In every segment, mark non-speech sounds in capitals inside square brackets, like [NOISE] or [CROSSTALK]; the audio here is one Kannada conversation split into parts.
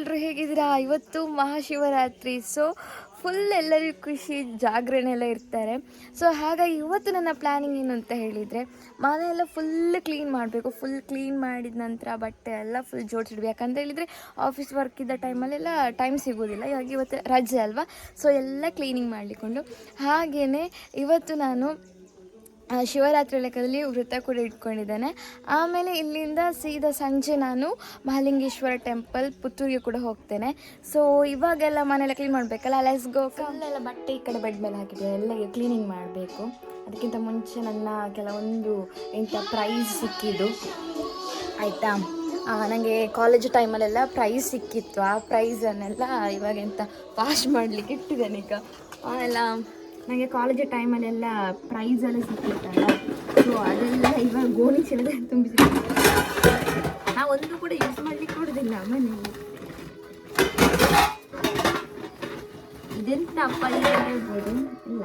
ಎಲ್ಲರೂ ಹೇಗಿದ್ದೀರಾ? ಇವತ್ತು ಮಹಾಶಿವರಾತ್ರಿ. ಸೊ ಫುಲ್ ಎಲ್ಲರಿಗೂ ಖುಷಿ, ಜಾಗರಣೆ ಎಲ್ಲ ಇರ್ತಾರೆ. ಸೊ ಹಾಗಾಗಿ ಇವತ್ತು ನನ್ನ ಪ್ಲ್ಯಾನಿಂಗ್ ಏನು ಅಂತ ಹೇಳಿದರೆ ಮನೆಯೆಲ್ಲ ಫುಲ್ ಕ್ಲೀನ್ ಮಾಡಬೇಕು. ಫುಲ್ ಕ್ಲೀನ್ ಮಾಡಿದ ನಂತರ ಬಟ್ಟೆ ಎಲ್ಲ ಫುಲ್ ಜೋಡಿಸಿಡ್ಬೇಕು. ಯಾಕಂತ ಹೇಳಿದರೆ ಆಫೀಸ್ ವರ್ಕ್ ಇದ್ದ ಟೈಮಲ್ಲೆಲ್ಲ ಟೈಮ್ ಸಿಗೋದಿಲ್ಲ. ಇವಾಗ ಇವತ್ತು ರಜೆ ಅಲ್ವಾ? ಸೊ ಎಲ್ಲ ಕ್ಲೀನಿಂಗ್ ಮಾಡಲಿಕ್ಕೊಂಡು ಹಾಗೆಯೇ ಇವತ್ತು ನಾನು ಶಿವರಾತ್ರಿ ಲೆಕ್ಕದಲ್ಲಿ ವೃತ್ತ ಕೂಡ ಇಟ್ಕೊಂಡಿದ್ದೇನೆ. ಆಮೇಲೆ ಇಲ್ಲಿಂದ ಸೀದಾ ಸಂಜೆ ನಾನು ಮಹಾಲಿಂಗೇಶ್ವರ ಟೆಂಪಲ್ ಪುತ್ತೂರಿಗೆ ಕೂಡ ಹೋಗ್ತೇನೆ. ಸೊ ಇವಾಗೆಲ್ಲ ಮನೆಯೆಲ್ಲ ಕ್ಲೀನ್ ಮಾಡಬೇಕಲ್ಲ? ಲೆಸ್ ಗೋ ಕಲ್ಲೆಲ್ಲ ಬಟ್ಟೆ ಈ ಕಡೆ ಬೆಡ್ ಮೇಲೆ ಹಾಕಿದ್ದೆ. ಎಲ್ಲ ಕ್ಲೀನಿಂಗ್ ಮಾಡಬೇಕು. ಅದಕ್ಕಿಂತ ಮುಂಚೆ ನನ್ನ ಕೆಲವೊಂದು ಇಂಥ ಪ್ರೈಸ್ ಸಿಕ್ಕಿದ್ದು. ಆಯಿತಾ? ನನಗೆ ಕಾಲೇಜ್ ಟೈಮಲ್ಲೆಲ್ಲ ಪ್ರೈಸ್ ಸಿಕ್ಕಿತ್ತು. ಆ ಪ್ರೈಸನ್ನೆಲ್ಲ ಇವಾಗೆಂತ ವಾಶ್ ಮಾಡಲಿಕ್ಕೆ ಇಟ್ಟಿದ್ದೇನೆ ಈಗ. ಎಲ್ಲ ನನಗೆ ಕಾಲೇಜ್ ಟೈಮಲ್ಲೆಲ್ಲ ಪ್ರೈಸ್ ಎಲ್ಲ ಸಿಕ್ಕಿತ್ತಲ್ಲ ಸೊ ಅದೆಲ್ಲ ಇವಾಗ ಗೋಣಿ ಚೀಲದ ತುಂಬಿಸಿ ನಾವು ಒಂದು ಕೂಡ ಯೂಸ್ ಮಾಡಲಿಕ್ಕೆ ಕೊಡೋದಿಲ್ಲ ಮನೆಯಲ್ಲಿ. ಇದೆಂತ ಅಪ್ಪ ಹೇಳ್ಬೋದು? ಇಲ್ಲ.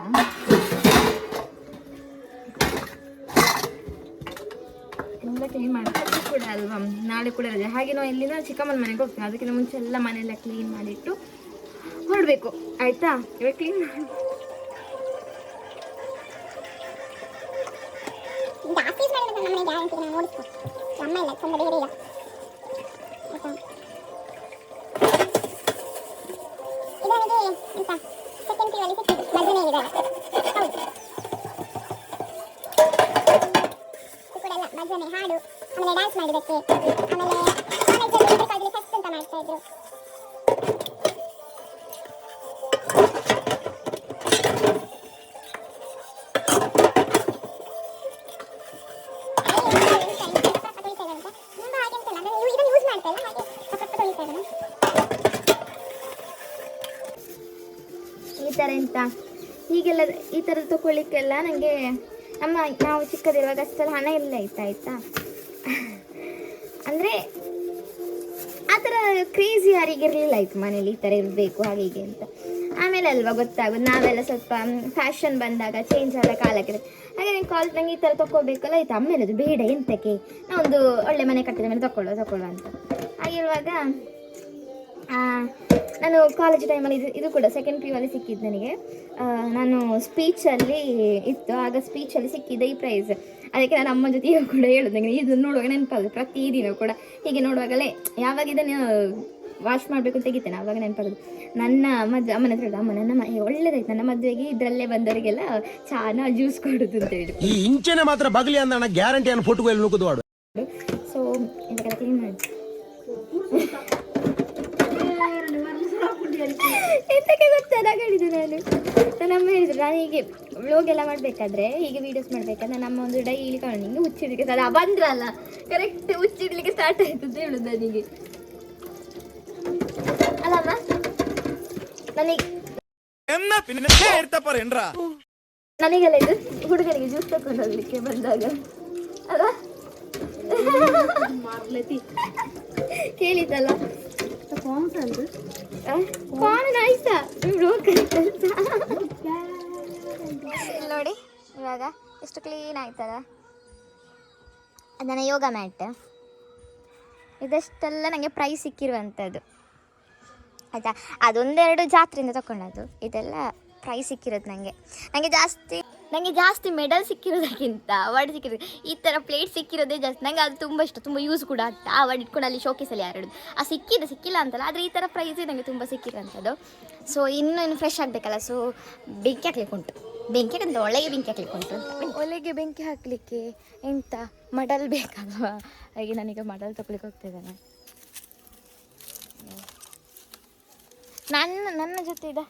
ಎಲ್ಲ ಕ್ಲೀನ್ ಮಾಡ್ತಾರೆ ಕೂಡ ಅಲ್ವಾ? ನಾಳೆ ಕೂಡ ರಜೆ. ಹಾಗೆ ನಾವು ಇಲ್ಲಿಂದ ಚಿಕ್ಕಮ್ಮನ ಮನೆಗೆ ಹೋಗ್ತೀವಿ. ಅದಕ್ಕಿಂತ ಮುಂಚೆ ಎಲ್ಲ ಮನೆಯೆಲ್ಲ ಕ್ಲೀನ್ ಮಾಡಿಟ್ಟು ಹೊರಡಬೇಕು. ಆಯ್ತಾ? ಇವಾಗ ಕ್ಲೀನ್ ಮಾಡಿ. ಮಾಡಿದ್ರೆ ನಮ್ಮ ಮನೆ ಗ್ಯಾರಂಟಿ ನಾವು ನೋಡಿಸ್ಕೊ ಅಮ್ಮ ಇಲ್ಲ ತುಂಬ ಬೇರೆ ಇಲ್ಲ ಆಯ್ತಾ ಇದು ನನಗೆ ಎಂತ ಸೆಕೆಂಡ್ ಪಿ ಅಲ್ಲಿ ಸಿಕ್ಕಿದ್ದು ಭಜನೆ ಇದ್ದಾರೆ ಹೌದು ಇದು ಕೂಡ ಎಲ್ಲ ಭಜನೆ ಹಾಡು ಆಮೇಲೆ ಡ್ಯಾನ್ಸ್ ಮಾಡಿದ್ದಕ್ಕೆ ಆಮೇಲೆ ಕಾಲೇಜಲ್ಲಿ ಬೇಕಾದ್ರೆ ಫೆಸ್ಟ್ ಅಂತ ಮಾಡ್ತಾ ಇದ್ರು ಈ ತಗೊಳ್ಳಿಕ್ಕೆಲ್ಲ ನನಗೆ ನಮ್ಮ, ನಾವು ಚಿಕ್ಕದಿರುವಾಗ ಅಷ್ಟೆಲ್ಲ ಹಣ ಇಲ್ಲ ಆಯ್ತಾ ಆಯ್ತಾ? ಅಂದರೆ ಆ ಥರ ಕ್ರೇಜಿ ಯಾರಿಗಿರಲಿಲ್ಲ ಆಯ್ತು ಮನೇಲಿ ಈ ಥರ ಇರಬೇಕು ಹಾಗೆ ಅಂತ. ಆಮೇಲೆ ಅಲ್ವಾ ಗೊತ್ತಾಗೋದು, ನಾವೆಲ್ಲ ಸ್ವಲ್ಪ ಫ್ಯಾಷನ್ ಬಂದಾಗ ಚೇಂಜ್ ಆದ ಕಾಲಕ್ಕೆ. ಹಾಗೆ ನಂಗೆ ಕಾಲ್ ನಂಗೆ ಈ ಥರ ತೊಗೋಬೇಕಲ್ಲ ಆಯ್ತು? ಆಮೇಲೆ ಅದು ಬೇಡ, ಎಂತಕ್ಕೆ? ನಾವೊಂದು ಒಳ್ಳೆ ಮನೆ ಕಟ್ಟಿದ ಮೇಲೆ ತಕೊಳ್ಳುವ ತಗೊಳ್ಳೋ ಅಂತ. ಹಾಗಿರುವಾಗ ನಾನು ಕಾಲೇಜ್ ಟೈಮಲ್ಲಿ ಇದು ಇದು ಕೂಡ ಸೆಕೆಂಡ್ ಪಿ ಅಲ್ಲಿ ಸಿಕ್ಕಿದ್ದು ನನಗೆ. ನಾನು ಸ್ಪೀಚಲ್ಲಿ ಇತ್ತು ಆಗ ಸ್ಪೀಚಲ್ಲಿ ಸಿಕ್ಕಿದ್ದೆ ಈ ಪ್ರೈಸ್ ಅದಕ್ಕೆ ನಾನು ಅಮ್ಮ ಜೊತೆ ಕೂಡ ಹೇಳೋದು ನನಗೆ ಇದು ನೋಡುವಾಗ ನೆನಪಾಗುತ್ತೆ ಪ್ರತಿದಿನ ಕೂಡ. ಹೀಗೆ ನೋಡುವಾಗಲೇ ಯಾವಾಗ ಇದನ್ನು ವಾಶ್ ಮಾಡಬೇಕು ತೆಗಿತೇನೆ ಆವಾಗ ನೆನಪಾಗೋದು ನನ್ನ ಮದ್ ಅಮ್ಮನ ಹತ್ರ ಅಮ್ಮ ನನ್ನ ಮನೆ ಒಳ್ಳೇದಾಯ್ತು ನನ್ನ ಮದುವೆಗೆ ಇದರಲ್ಲೇ ಬಂದವರಿಗೆಲ್ಲ ಚಾನ ಜ್ಯೂಸ್ ಕೊಡೋದು ಅಂತ ಹೇಳಿ. ಈ ಇಂಚನೆ ಮಾತ್ರ ಬಗ್ಲಿ ಅಂದಣ್ಣ ಗ್ಯಾರಂಟಿ ಅನ್ನ ಫೋಟೋ ನುಗ್ಗುದು ಸೊ ಇದಕ್ಕೆಲ್ಲ ಕ್ಲೀನ್ ಮಾಡಿ ಎಂತಕ್ಕೆ ಗೊತ್ತಾ? ನಗಡಿದ್ದು ನಾನು. ನನ್ನ ಅಮ್ಮ ಹೇಳಿದ್ರು ನಾನು ಹೀಗೆ ವ್ಲೋಗ್ ಎಲ್ಲ ಮಾಡಬೇಕಾದ್ರೆ ಹೀಗೆ ವೀಡಿಯೋಸ್ ಮಾಡಬೇಕಾದ್ರೆ ನಮ್ಮ ಒಂದು ಡೈಲಿ ಕಾರಣ ಹಿಂಗೆ ಹುಚ್ಚಿಡ್ಲಿಕ್ಕೆ ಸರ್ ಬಂದ್ರಲ್ಲ. ಕರೆಕ್ಟ್ ಹುಚ್ಚಿಡ್ಲಿಕ್ಕೆ ಸ್ಟಾರ್ಟ್ ಆಯ್ತು ಅಂತ ಹೇಳುದು ನನಗೆ. ಅಲ್ಲಮ್ಮ ನನಗೆ ನನಗೆಲ್ಲ ಇದು ಹುಡುಗರಿಗೆ ಜ್ಯೂಸ್ ತಕೊಂಡು ಹೋಗ್ಲಿಕ್ಕೆ ಬಂದಾಗ. ಅಲ್ಲ ಕೇಳಿದ್ದಲ್ಲ. ನೋಡಿ, ಇವಾಗ ಎಷ್ಟು ಕ್ಲೀನ್ ಆಯ್ತದ? ಅದನ್ನ ಯೋಗ ಮ್ಯಾಟ್. ಇದಷ್ಟೆಲ್ಲ ನನಗೆ ಪ್ರೈಸ್ ಸಿಕ್ಕಿರುವಂಥದ್ದು ಆಯಿತಾ? ಅದೊಂದೆರಡು ಜಾತ್ರೆಯಿಂದ ತಗೊಂಡದ್ದು ಇದೆಲ್ಲ ಪ್ರೈಸ್ ಸಿಕ್ಕಿರೋದು ನನಗೆ ನನಗೆ ಜಾಸ್ತಿ ನನಗೆ ಜಾಸ್ತಿ ಮೆಡಲ್ ಸಿಕ್ಕಿರೋದಕ್ಕಿಂತ ಅವಾರ್ಡ್ ಸಿಕ್ಕಿರೋದು. ಈ ಥರ ಪ್ಲೇಟ್ ಸಿಕ್ಕಿರೋದೇ ಜಾಸ್ತಿ. ನನಗೆ ಅದು ತುಂಬ ಇಷ್ಟ. ತುಂಬ ಯೂಸ್ ಕೂಡ ಆಗ್ತಾ ಆ ಅವಾರ್ಡ್ ಇಟ್ಕೊಂಡು ಅಲ್ಲಿ ಶೋಕೇಸಲ್ಲಿ ಯಾರು ಆ ಸಿಕ್ಕಿದೆ ಸಿಕ್ಕಿಲ್ಲ ಅಂತಲ್ಲ, ಆದರೆ ಈ ಥರ ಪ್ರೈಸೇ ನನಗೆ ತುಂಬ ಸಿಕ್ಕಿರೋಂಥದ್ದು. ಸೊ ಇನ್ನೂ ಇನ್ನು ಫ್ರೆಶ್ ಆಗಬೇಕಲ್ಲ. ಸೊ ಬೆಂಕಿ ಹಾಕ್ಲಿಕ್ಕೆ ಉಂಟು. ಬೆಂಕಿ ಹಾಕಂತ ಒಳಗೆ ಬೆಂಕಿ ಹಾಕ್ಲಿಕ್ಕೆ ಉಂಟು. ಒಲೆಗೆ ಬೆಂಕಿ ಹಾಕಲಿಕ್ಕೆ ಎಂತ? ಮಡಲ್ ಬೇಕಲ್ವಾ ಹಾಗೆ ನನಗೆ ಮಡಲ್ ತಗೊಳ್ಳಿಕ್ಕೆ ಹೋಗ್ತಿದ್ದೇನೆ. ನನ್ನ ನನ್ನ ಜೊತೆ ಇದ.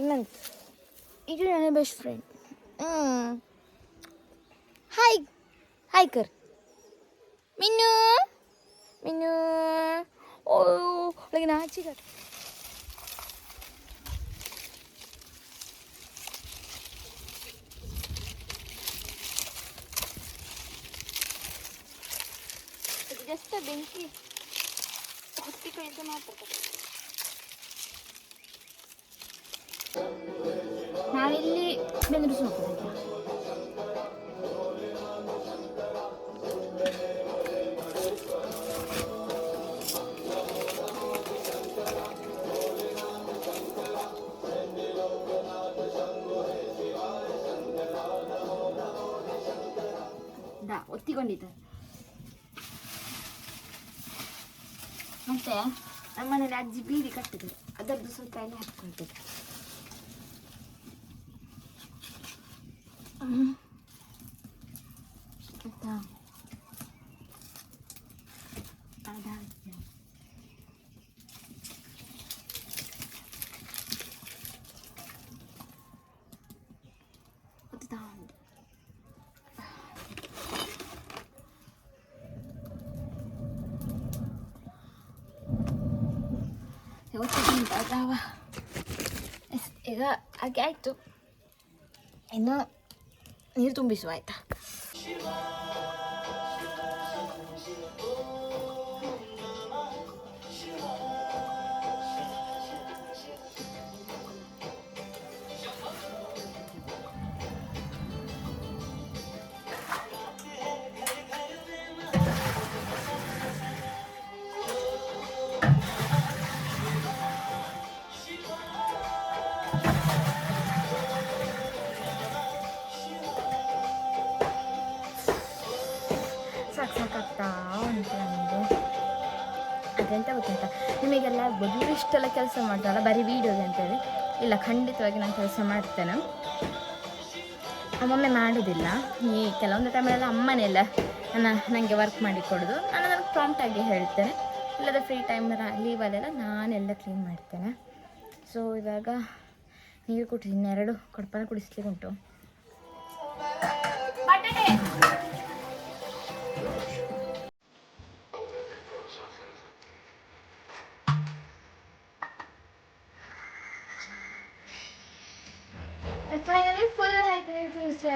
ಇನ್ನೊಂದು. ಇದು ನನ್ನ ಬೆಸ್ಟ್ ಫ್ರೆಂಡ್ ಹ್ಞೂ ಹಾಯ್ ಹಾಯ್ ಕರ್ ಮಿನ್ನು ಮಿನ್ನು ಓ ಒಳಗೆ ನಾಚಿ ಕರ್ ಜಸ್ಟ್ ಬೆಂಕಿ ಹೊತ್ತಿ ಕಳಿತ ಮಾತಾಡ್ತಾರೆ 과일이 맨으로 좀 먹거든요. 나 어디 걸리든 ಮತ್ತೆ ನಮ್ಮನೆ ಅಜ್ಜಿ ಬೀಡಿ ಕಟ್ಟಿದ್ರು ಅದರದ್ದು ಸ್ವಲ್ಪ ಎಣ್ಣೆ ಹಾಕ್ಕೊಳ್ತಿದ್ರು ಯಾವತ್ತಿಗಿಂತ ಅದಾವ ಈಗ ಹಾಗೆ ಆಯಿತು ಇನ್ನು ನೀರು ತುಂಬಿಸುವ ಆಯಿತಾ ಆಗ್ಬೋದು ಇವ್ರು ಇಷ್ಟೆಲ್ಲ ಕೆಲಸ ಮಾಡ್ತಾರಲ್ಲ, ಬರೀ ವೀಡಿಯೋಗೆ ಅಂತೇಳಿ. ಇಲ್ಲ, ಖಂಡಿತವಾಗಿ ನಾನು ಕೆಲಸ ಮಾಡ್ತೇನೆ. ಒಮ್ಮೊಮ್ಮೆ ಮಾಡೋದಿಲ್ಲ. ಈ ಕೆಲವೊಂದು ಟೈಮಲ್ಲೆಲ್ಲ ಅಮ್ಮನೇ ಎಲ್ಲ ನನ್ನ ನನಗೆ ವರ್ಕ್ ಮಾಡಿ ಕೊಡೋದು. ನಾನು ನನಗೆ ಪ್ರಾಂಪ್ಟಾಗಿ ಹೇಳ್ತೇನೆ. ಇಲ್ಲದ ಫ್ರೀ ಟೈಮ್ ಲೀವಲ್ಲೆಲ್ಲ ನಾನೆಲ್ಲ ಕ್ಲೀನ್ ಮಾಡ್ತೇನೆ. ಸೊ ಇವಾಗ ನೀರು ಕೊಟ್ಟಿದ್ದೀನಿ ಇನ್ನೆರಡು ಕೊಡಪನ ಕುಡಿಸ್ಲಿಕ್ಕೆ ಉಂಟು.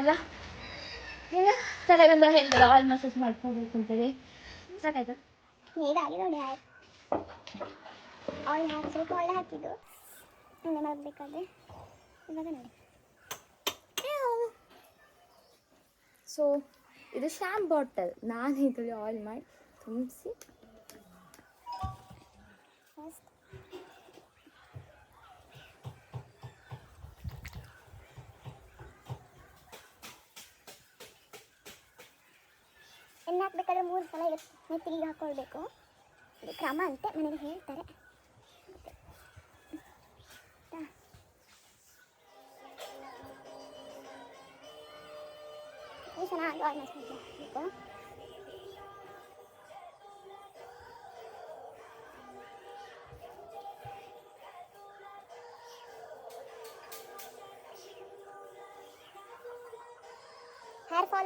ಫ್ಯೂಸ್ ಎಲ್ಲ ಈಗ ತಲೆಗಂದ ಹೇಳ್ತಾರೆ ಆಲ್ ಮಸಾಜ್ ಮಾಡ್ಕೋಬೇಕು ಅಂತೇಳಿ ಸಾಕಾಯ್ತು ನೀರಾಗಿ ನೋಡಿ ಆಯ್ತು ಆಯಿಲ್ ಹಾಕಿ ಸ್ವಲ್ಪ ಒಳ್ಳೆ ಹಾಕಿದ್ದು ಒಳ್ಳೆ ಮಾಡಬೇಕಾದ್ರೆ ಇವಾಗ ನೋಡಿ ಸೊ ಇದು ಶ್ಯಾಮ್ ಬಾಟಲ್ ನಾನು ಇದರಲ್ಲಿ ಆಯಿಲ್ ಮಾಡಿ ತುಂಬಿಸಿ ಎಣ್ಣೆ ಹಾಕ್ಬೇಕಾದ್ರೆ ಮೂರು ಸಲ ನೆತ್ತಿಗೆ ಹಾಕ್ಕೊಳ್ಬೇಕು ಇದು ಕ್ರಮ ಅಂತೆ, ಮನೇಲಿ ಹೇಳ್ತಾರೆ? ಈ ಚೆನ್ನಾಗಿ ಆಲ್ಮೋಸ್ಟ್ ಹಾಕಬೇಕು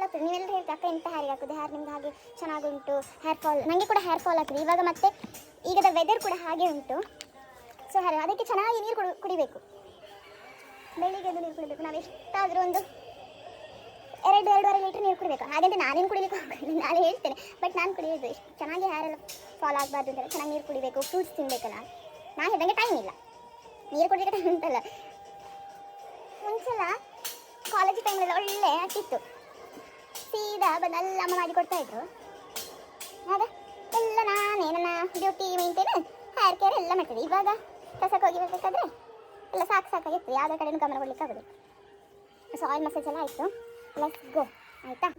ಆಗ್ತದೆ ನೀವೆಲ್ಲರೂ ಹೇಳ್ತೀವಿ ಅಕ್ಕ, ಎಂತ ಹೇರಿಗೆ ಹಾಕೋದು? ಹ್ಯಾರ್ ನಿಮ್ಗೆ ಹಾಗೆ ಚೆನ್ನಾಗುಂಟು ಹೇರ್ ಫಾಲ್ ನನಗೆ ಕೂಡ ಹೇರ್ ಫಾಲ್ ಆಗ್ತದೆ ಇವಾಗ ಮತ್ತೆ ಈಗದ ವೆದರ್ ಕೂಡ ಹಾಗೆ ಉಂಟು. ಸೊ ಹ್ಯಾರ್ ಅದಕ್ಕೆ ಚೆನ್ನಾಗಿ ನೀರು ಕುಡಿ, ಕುಡಿಬೇಕು. ಬೆಳಿಗ್ಗೆ ನೀರು ಕುಡಿಬೇಕು. ನಾವು ಎಷ್ಟಾದರೂ ಒಂದು ಎರಡು, ಎರಡೂವರೆ ಲೀಟ್ರ್ ನೀರು ಕುಡಿಬೇಕು. ಹಾಗಂತ ನಾನೇನು ಕುಡಿಲಿಕ್ಕೆ ನಾನು ಹೇಳ್ತೇನೆ. ಬಟ್ ನಾನು ಕುಡಿಯೋದು ಎಷ್ಟು ಚೆನ್ನಾಗಿ ಹೇರ್ ಎಲ್ಲ ಫಾಲ್ ಆಗಬಾರ್ದು ಅಂತ ಚೆನ್ನಾಗಿ ನೀರು ಕುಡಿಬೇಕು ಫ್ರೂಟ್ಸ್ ತಿನ್ನಬೇಕಲ್ಲ ನಾನು ಹೇಳ್ದಂಗೆ ಟೈಮ್ ಇಲ್ಲ. ನೀರು ಕುಡಿಲಿಕ್ಕೆ ಟೈಮ್ ಉಂಟಲ್ಲ. ಮುಂಚೆಲ್ಲ ಕಾಲೇಜ್ ಟೈಮಲ್ಲಿ ಒಳ್ಳೆ ಆಗ್ತಿತ್ತು ಸೀದಾ ಬಂದು ಅಮ್ಮ ಮಾಡಿ ಕೊಡ್ತಾ ಇದ್ರು. ಆಗ ಎಲ್ಲ ನಾನೇ ನನ್ನ ಡ್ಯೂಟಿ ಮೇಂಟೈನ್ ಹೇರ್ ಕೇರ್ ಎಲ್ಲ ಮಾಡ್ತಿದ್ದೆ. ಇವಾಗ ಕಸಕ್ಕೆ ಹೋಗಿ ಬರ್ಬೇಕಾದ್ರೆ ಎಲ್ಲ ಸಾಕು ಸಾಕಾಗಿತ್ತು. ಯಾವುದೇ ಕಡೆನೂ ಗಮನ ಕೊಡ್ಲಿಕ್ಕೆ ಆಗೋದು ಸೊ ಆಯಿಲ್ ಮಸಾಜ್ ಎಲ್ಲ ಆಯಿತು. ಲೆಟ್ಸ್ ಗೋ ಆಯಿತಾ?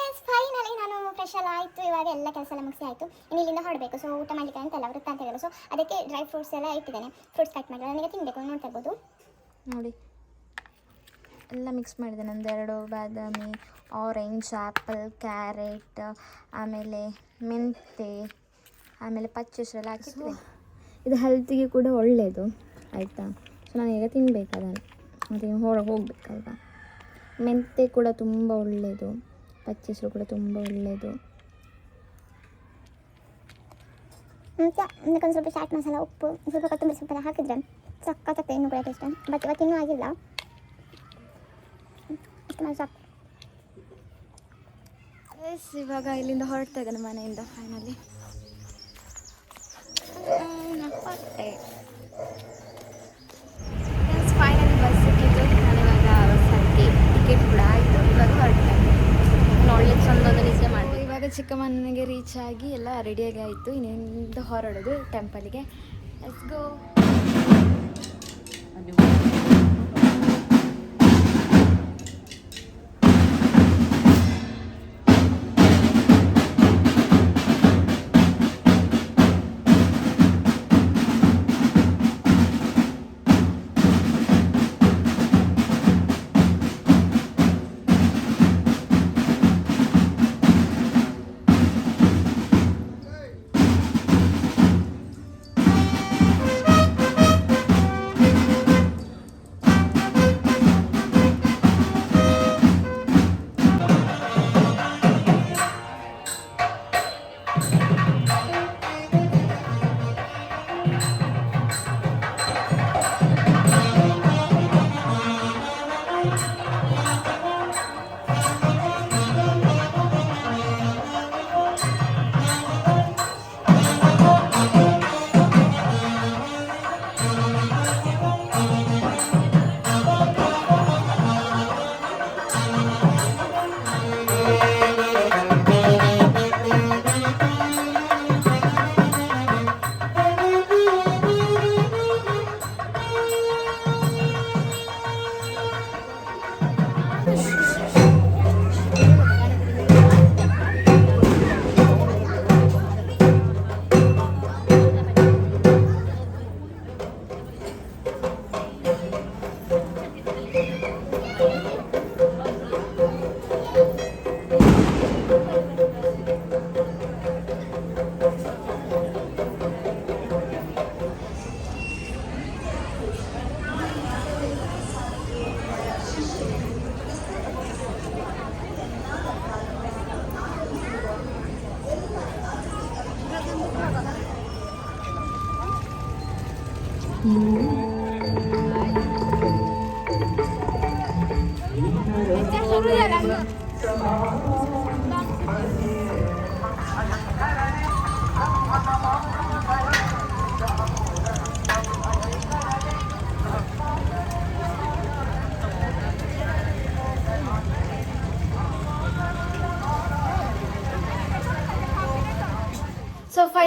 ಎಸ್ ಫೈನಲಿ ನಾನು ಫ್ರೆಶ್ ಎಲ್ಲ ಆಯಿತು. ಇವಾಗ ಎಲ್ಲ ಕೆಲಸ ಎಲ್ಲ ಮುಗಿಸಿ ಆಯಿತು. ಇನ್ನು ಇಲ್ಲಿಂದ ಹೊರಡಬೇಕು. ಸೊ ಊಟ ಮಾಡಲಿಕ್ಕೆ ಅಂತಲ್ಲ ವೃತ್ತ ಅಂತ ಹೇಳೋದು ಸೊ ಅದಕ್ಕೆ ಡ್ರೈ ಫ್ರೂಟ್ಸ್ ಎಲ್ಲ ಇಟ್ಟಿದ್ದೇನೆ. ಫ್ರೂಟ್ಸ್ ಕಟ್ ಮಾಡಿ ನನಗೆ ತಿನ್ನಬೇಕು ನೋಡ್ತಾ ಇರ್ಬೋದು. ನೋಡಿ. ಎಲ್ಲ ಮಿಕ್ಸ್ ಮಾಡಿದೆ. ನಂದೆರಡು ಬಾದಾಮಿ ಆರೆಂಜ್ ಆ್ಯಪಲ್ ಕ್ಯಾರೆಟ್ ಆಮೇಲೆ ಮೆಂತೆ ಆಮೇಲೆ ಪಚ್ಚೆಸರೆಲ್ಲ ಹಾಕಿದ್ವಿ. ಇದು ಹೆಲ್ತಿಗೆ ಕೂಡ ಒಳ್ಳೆಯದು ಆಯಿತಾ? ಸೊ ನಾನು ಈಗ ಅದನ್ನು ಮತ್ತು ಹೊರಗೆ ಹೋಗ್ಬೇಕಲ್ವಾ? ಮೆಂತೆ ಕೂಡ ತುಂಬ ಒಳ್ಳೆಯದು ಪಚ್ಚೆಸರು ಕೂಡ ತುಂಬ ಒಳ್ಳೆಯದು ಅಂತ ಅದಕ್ಕೊಂದು ಸ್ವಲ್ಪ ಚಾಟ್ ಮಸಾಲ ಉಪ್ಪು ಸ್ವಲ್ಪ ಕೊತ್ತಂಬರಿ ಸೊಪ್ಪು ಎಲ್ಲ ಹಾಕಿದ್ರೆ ಸಕ್ಕತ್ತಾಗ್ತದೆ ಇನ್ನೂ ಕೂಡ ಟೇಸ್ಟ್ ಬಟ್ ಇವತ್ತಿನ್ನೂ ಆಗಿಲ್ಲ. ಇಷ್ಟು ಮಾಡಿ ಸಾಕು. ಎಸ್ ಇವಾಗ ಇಲ್ಲಿಂದ ಹೊರಡ್ತಾ ಇದ್ದಾನೆ ಮನೆಯಿಂದ ಫೈನಲಿ ಪಟ್ಟೆ ಫೈನಲಿ ಬಸ್ ಸಿಕ್ಕಿದ್ದು ನಾನು ಇವಾಗ ಬಸ್ ಟಿಕೆಟ್ ಕೂಡ ಆಯಿತು. ಇವಾಗ ಹೊರಡ್ತಾ ಒಳ್ಳೆ ಚಂದದ ನಿದ್ದೆ ಮಾಡಿ ಇವಾಗ ಚಿಕ್ಕಮ್ಮನಿಗೆ ರೀಚ್ ಆಗಿ ಎಲ್ಲ ರೆಡಿಯಾಗಿ ಆಯಿತು. ಇನ್ನಿಂದ ಹೊರಡೋದು ಟೆಂಪಲ್ಗೆ ಲೆಟ್ಸ್ ಗೋ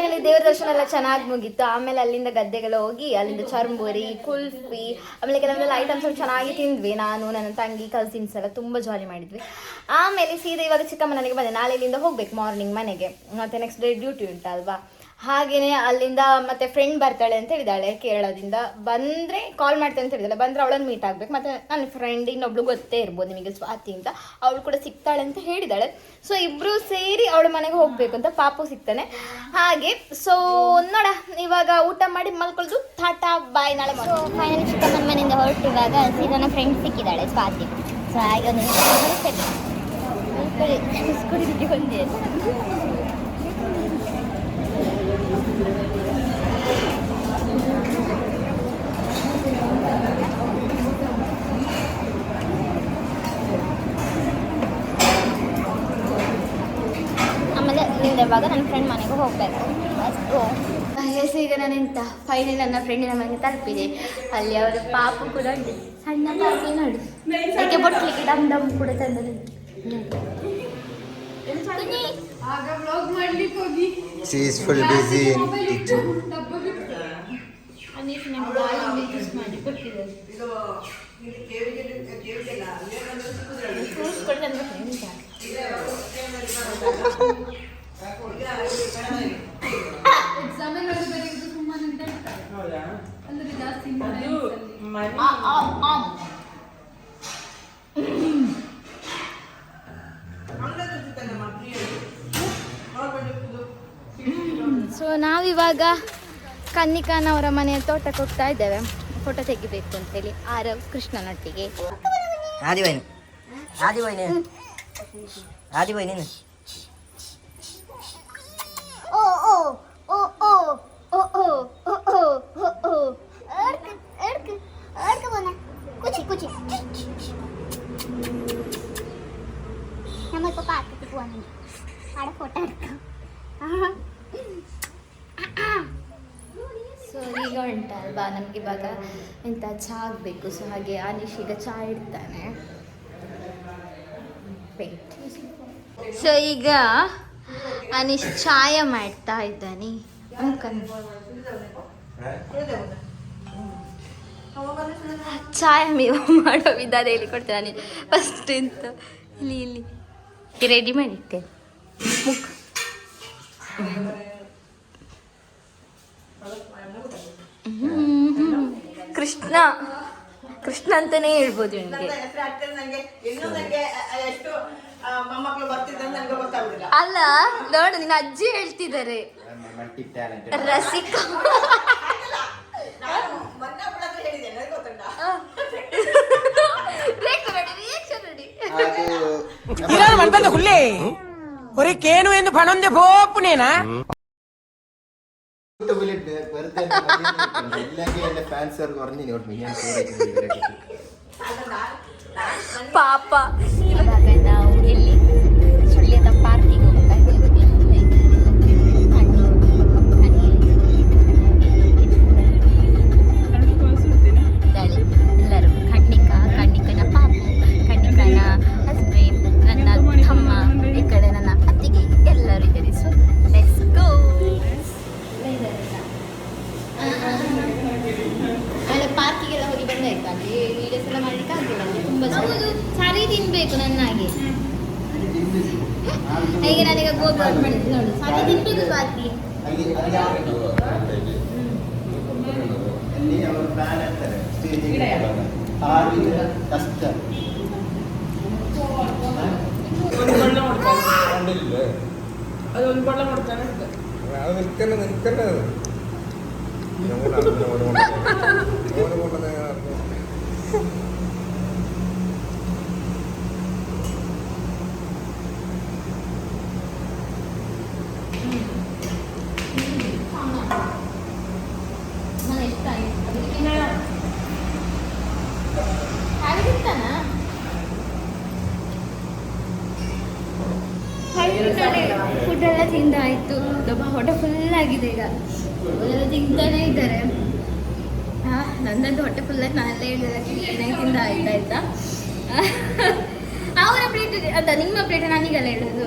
ಫೈನಲಿ ದೇವ್ರ ದರ್ಶನ ಎಲ್ಲ ಚೆನ್ನಾಗಿ ಮುಗೀತು. ಆಮೇಲೆ ಅಲ್ಲಿಂದ ಗದ್ದೆಗಳು ಹೋಗಿ, ಅಲ್ಲಿಂದ ಚರ್ಮುರಿ, ಕುಲ್ಫಿ, ಆಮೇಲೆ ಕೆಲವೊಂದೆಲ್ಲ ಐಟಮ್ಸ್ ಚೆನ್ನಾಗಿ ತಿಂದ್ವಿ. ನಾನು, ನನ್ನ ತಂಗಿ ಕಸಿನ್ಸ್ ಎಲ್ಲ ತುಂಬ ಜಾಲಿ ಮಾಡಿದ್ವಿ. ಆಮೇಲೆ ಸೀದಾ ಇವಾಗ ಚಿಕ್ಕಮ್ಮ ನನಗೆ ಬಂದೆ. ನಾಳೆ ಇಲ್ಲಿಂದ ಹೋಗ್ಬೇಕು ಮಾರ್ನಿಂಗ್ ಮನೆಗೆ. ಮತ್ತೆ ನೆಕ್ಸ್ಟ್ ಡೇ ಡ್ಯೂಟಿ ಉಂಟಲ್ವಾ? ಹಾಗೇನೆ ಅಲ್ಲಿಂದ ಮತ್ತೆ ಫ್ರೆಂಡ್ ಬರ್ತಾಳೆ ಅಂತ ಹೇಳಿದಾಳೆ ಕೇರಳದಿಂದ. ಬಂದ್ರೆ ಕಾಲ್ ಮಾಡ್ತೇನೆ ಅಂತ ಹೇಳಿದಾಳೆ. ಬಂದ್ರೆ ಅವಳನ್ನು ಮೀಟ್ ಆಗ್ಬೇಕು. ಮತ್ತೆ ನನ್ನ ಫ್ರೆಂಡ್ ಇನ್ನೊಬ್ಳು ಗೊತ್ತೇ ಇರ್ಬೋದು ನಿಮಗೆ ಸ್ವಾತಿ ಅಂತ. ಅವಳು ಕೂಡ ಸಿಗ್ತಾಳೆ ಅಂತ ಹೇಳಿದಾಳೆ. ಸೊ ಇಬ್ರು ಸೇರಿ ಅವಳ ಮನೆಗೆ ಹೋಗ್ಬೇಕು ಅಂತ ಪಾಪು ಸಿಗ್ತಾನೆ. ಹಾಗೆ ಸೊ ನೋಡ ಇವಾಗ ಊಟ ಮಾಡಿ ಮಲ್ಕೊಳ್ಳೋದು ಟಾಟಾ ಬಾಯ್ ನಾಳೆ ಸೊ ಫೈನಲಿ ಚಿಕ್ಕಮ್ಮನ ಮನೆಯಿಂದ ಹೊರಟಿವಾಗ ಸೀದಾ ನನ್ನ ಫ್ರೆಂಡ್ ಸಿಕ್ಕಿದ್ದಾಳೆ ಸ್ವಾತಿ. ಸೊ ಹಾಗೆ ಒಂದು [LAUGHS] ಇವಾಗ ನನ್ನ ಫ್ರೆಂಡ್ ಮನೆಗೆ ಹೋಗಬೇಕು. ಅಷ್ಟು ಎಸ್ ಈಗ ನಾನು ಎಂತ? ಫೈನಲ್ ನನ್ನ ಫ್ರೆಂಡಿನ ಮನೆಗೆ ತಲುಪಿದೆ. ಅಲ್ಲಿ ಅವರ ಪಾಪು ಕೂಡ ಉಂಟು. ಸಣ್ಣ ಪಾಪು ನೋಡು ಅದಕ್ಕೆ ಬೊಟ್ಲಿಕ್ಕೆ ಡಮ್ ಡಮ್ ಕೂಡ ತಂದದ್ದು She is full busy in teaching. Fruits so ನಾವಿವಾಗ ಕನ್ನಿಕಾನವರ ಮನೆಯ ತೋಟಕ್ಕೆ ಹೋಗ್ತಾ ಇದ್ದೇವೆ. ಫೋಟೋ ತೆಗಿಬೇಕು ಅಂತೇಳಿ ಆರವ್ ಕೃಷ್ಣನೊಟ್ಟಿಗೆ. ಆದಿವೈನು ಆದಿವೈನು ಆದಿವೈನೇನು ಓ ಓ ಓ ಓ ಓ ಕುಚಿ ಕುಚಿ ಸೊ ಈಗ ಉಂಟಲ್ವಾ ನಮ್ಗೆ ಇವಾಗ ಎಂತ ಚಹಾ ಆಗಬೇಕು. ಸೊ ಹಾಗೆ ಅನೀಶ್ ಈಗ ಚಹಾ ಇಡ್ತಾನೆ. ಸೊ ಈಗ ಅನೀಶ್ ಚಾಯ ಮಾಡ್ತಾ ಇದ್ದಾನೆ. ಚಾಯ ಮೇವು ಮಾಡೋ ವಿಧಾನ ಹೇಳಿ ಕೊಡ್ತೇನೆ ಫಸ್ಟ್ ಎಂತ ಇಲ್ಲಿ ಇಲ್ಲಿ ರೆಡಿ ಮಾಡಿಟ್ಟೆ ಮುಖ ಕೃಷ್ಣ ಕೃಷ್ಣ ಅಂತಾನೆ ಹೇಳ್ಬೋದು ನಿಮಗೆ ನನಗೆ ಅಲ್ಲ ನೋಡು ನಿನ್ನ ಅಜ್ಜಿ ಹೇಳ್ತಿದ್ದಾರೆ. ಮಲ್ಟಿ ರಸಿಕ. ನಾನು ಕೂಡ ಹುಲ್ಲೆ. ಬರೀ ಕೇನು ಎಂದು ಪಣೊಂದೆ ಬೋಪುನೇನಾ ಎಲ್ಲಾಗೆ ಎಲ್ಲ ಫ್ಯಾನ್ಸ್ ಅವ್ರಿಗೆ ಪಾಪ ಇವಾಗ ನಾವು ಎಲ್ಲಿ ಸುಳ್ಯದ ಪಾರ್ಕಿಗೆ ಹೋಗ್ತಾ ಇದ್ದೇವೆ ಇದ್ದಾಳೆ ಎಲ್ಲರೂ ಖಂಡಿಕ ಖಂಡಿಕನ ಪಾಪು ಖಂಡಿಕನ ಹಸ್ಬೆಂಡ್ ನನ್ನ ತಮ್ಮ ಈ ಕಡೆ ನನ್ನ ಅತ್ತಿಗೆ ಎಲ್ಲರೂ ಇದ್ದಾರೆ ಸೊ ಲೆಟ್ಸ್ ಗೋ ಆಮೇಲೆ ಪಾರ್ಕಿಗೆಲ್ಲ ಚಂದ ಆಯ್ತು ಅಲ್ಲಿ ವೀಡಿಯೋಸ್ ಎಲ್ಲ ಮಾಡ್ಲಿಕ್ಕೆ ಆಗಿಲ್ಲ ತುಂಬ ಹೌದು ಸರಿ ತಿನ್ಬೇಕು ನನ್ನ ಹಾಗೆ ಈಗ ನನಗೆ ಗೋಬಿ ಆರ್ಡರ್ ಮಾಡಿದ್ದೆ ನೋಡು ಸರಿ ತಿನ್ಬೇಕು ಬಾಕಿ ಕಷ್ಟ അത് ഒരുപാട് കൊടുത്താണ് അത് നിൽക്കണ്ട നിൽക്കണ്ടത് ತಿಂದಾಯ್ತು ತುಂಬ ಹೊಟ್ಟೆ ಫುಲ್ ಆಗಿದೆ ಈಗ. ಎಲ್ಲ ತಿಂತಾನೆ ಇದ್ದಾರೆ. ಹಾ ನನ್ನದು ಹೊಟ್ಟೆ ಫುಲ್ ಆಯ್ತು ನಾನೆಲ್ಲ ಹೇಳಿಲ್ಲ ತಿಂದ ಆಯ್ತಾ ಆಯ್ತಾಯ್ತಾ [LAUGHS] ಅವರ ಪ್ಲೇಟ್ ಅಂತ ನಿಮ್ಮ ಪ್ಲೇಟ್ ನನಗೆಲ್ಲ ಹೇಳೋದು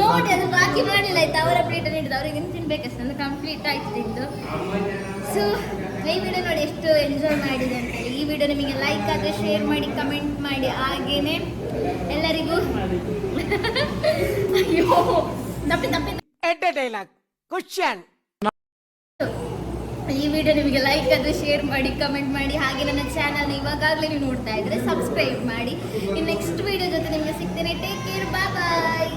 ನೋಡಿ ಅದು ಬಾಕಿ ಮಾಡಿಲ್ಲ ಆಯ್ತಾ? ಅವರ ಪ್ಲೇಟ್ ಹಿಡಿದು ಅವ್ರಿಗೆ ತಿನ್ಬೇಕಷ್ಟು ತಿನ್ಬೇಕಷ್ಟೇ ಅಂದ್ರೆ ಕಂಪ್ಲೀಟ್ ಆಯ್ತು ತಿಂದು ಸೊ ಈ ವಿಡಿಯೋ ನೋಡಿ ಎಷ್ಟು ಎಂಜಾಯ್ ಮಾಡಿದೆ ಅಂತ ಈ ವಿಡಿಯೋ ನಿಮಗೆ ಲೈಕ್ ಆದರೆ ಶೇರ್ ಮಾಡಿ ಕಮೆಂಟ್ ಮಾಡಿ. ಹಾಗೇನೆ ಎಲ್ಲರಿಗೂ ಅಯ್ಯೋ ತಪ್ಪಿ ತಪ್ಪಿ ಎಡ್ಡ ಡೈಲಾಗ್ ಕ್ವಶನ್ ಈ ವಿಡಿಯೋ ನಿಮಗೆ ಲೈಕ್ ಆದರೆ ಶೇರ್ ಮಾಡಿ ಕಮೆಂಟ್ ಮಾಡಿ. ಹಾಗೆ ನನ್ನ ಚಾನಲ್ ಇವಾಗಲೇ ನೀವು ನೋಡ್ತಾ ಇದ್ರೆ ಸಬ್ಸ್ಕ್ರೈಬ್ ಮಾಡಿ. ಇನ್ನು ನೆಕ್ಸ್ಟ್ ವಿಡಿಯೋ ಜೊತೆ ನಿಮಗೆ ಸಿಗ್ತೇನೆ. Take care bye